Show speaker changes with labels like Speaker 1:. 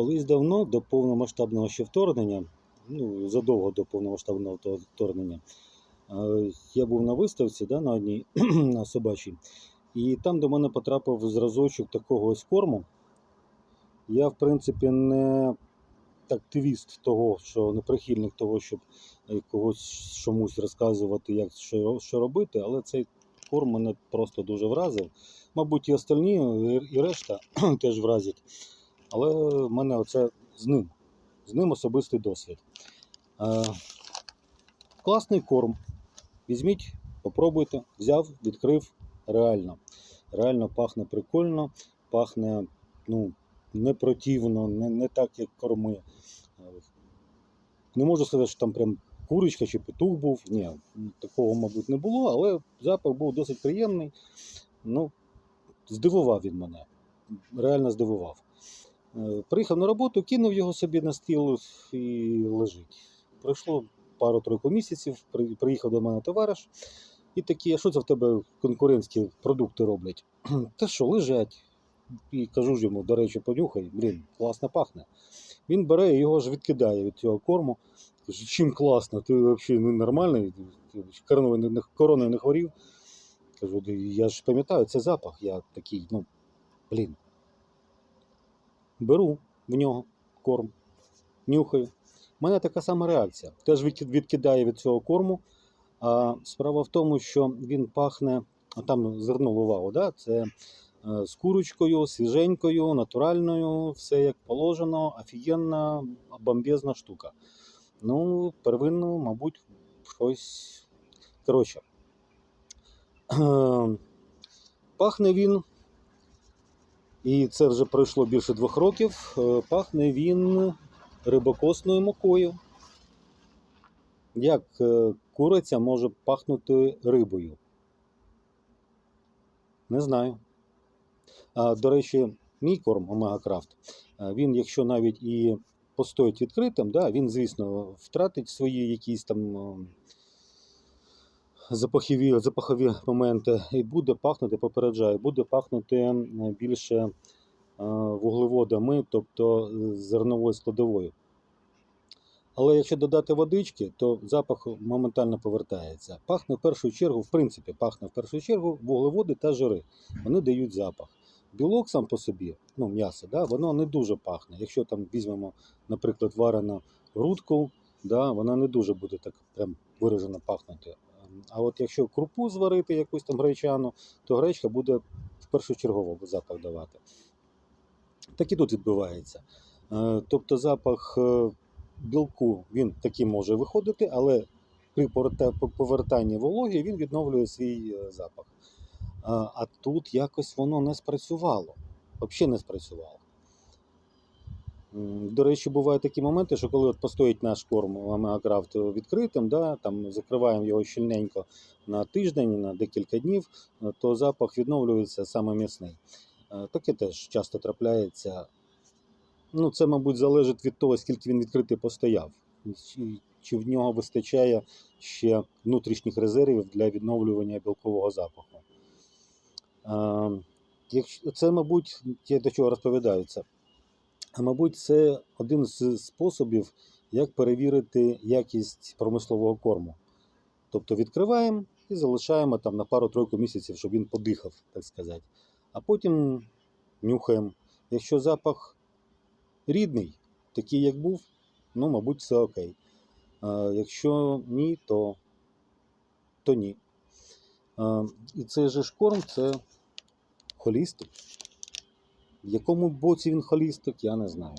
Speaker 1: Колись давно до повномасштабного ще вторгнення, ну задовго до повномасштабного вторгнення, е, я був на виставці да, на одній на собачій, і там до мене потрапив зразочок такого ось корму. Я, в принципі, не активіст того, що не прихильник того, щоб е, когось чомусь розказувати, як що, що робити, але цей корм мене просто дуже вразив. Мабуть, і остальні, і- і решта теж вразять. Але в мене оце з ним. З ним особистий досвід. Е, класний корм. Візьміть, попробуйте. Взяв, відкрив. Реально. Реально пахне прикольно, пахне ну, не противно, не, не так, як корми. Не можу сказати, що там прям курочка чи петух був. Ні, такого, мабуть, не було, але запах був досить приємний. Ну, здивував він мене. Реально здивував. Е, Приїхав на роботу, кинув його собі на стіл і лежить. Пройшло пару-тройку місяців, приїхав до мене товариш, і такі, а що це в тебе конкурентські продукти роблять? Та що, лежать. І кажу ж йому, до речі, понюхай, блін, класно пахне. Він бере його ж відкидає від цього корму. Каже, чим класно, ти взагалі ну, нормальний, короною не, не- короною не хворів. Кажу, я ж пам'ятаю, це запах. Я такий, ну, блін. Беру в нього корм, нюхаю. У мене така сама реакція. Теж відкидає від цього корму. А справа в тому, що він пахне, а там звернув увагу, да? це е, з курочкою, свіженькою, натуральною, все як положено, офігенна, бомбезна штука. Ну, первинно, мабуть, щось. Коротше. Пахне він, і це вже пройшло більше двох років. е, Пахне він рибокосною мукою. Як е, куриця може пахнути рибою? Не знаю. А, до речі, мій корм Омега Крафт, е, він, якщо навіть і постоїть відкритим, да, він, звісно, втратить свої якісь там е, запахові, запахові моменти і буде пахнути, попереджаю, буде пахнути е, більше е, вуглеводами, тобто зерновою складовою. Але якщо додати водички, то запах моментально повертається. Пахне в першу чергу, в принципі, пахне в першу чергу вуглеводи та жири. Вони дають запах. Білок сам по собі, ну м'ясо, да, воно не дуже пахне. Якщо там візьмемо, наприклад, варену грудку, да, вона не дуже буде так прям виражено пахнути. А от якщо крупу зварити, якусь там гречану, то гречка буде в першочергово запах давати. Так і тут відбувається. Е, Тобто запах е, білку він таки може виходити, але при повертанні вологі він відновлює свій е, запах. А тут якось воно не спрацювало. Взагалі не спрацювало. До речі, бувають такі моменти, що коли от постоїть наш корм Омегакрафт відкритим, да, там закриваємо його щільненько на тиждень, на декілька днів, то запах відновлюється саме м'ясний. Е, Таке теж часто трапляється. Ну, це, мабуть, залежить від того, скільки він відкритий постояв, чи, в нього вистачає ще внутрішніх резервів для відновлювання білкового запаху. Е, це, мабуть, я до чого розповідаю це. А мабуть, це один з способів, як перевірити якість промислового корму. Тобто відкриваємо і залишаємо там на пару-тройку місяців, щоб він подихав, так сказати. А потім нюхаємо. Якщо запах рідний, такий як був, ну, мабуть, все окей. А якщо ні, то, то ні. А, і цей же ж корм це холістик. В якому боці він холісток, я не знаю.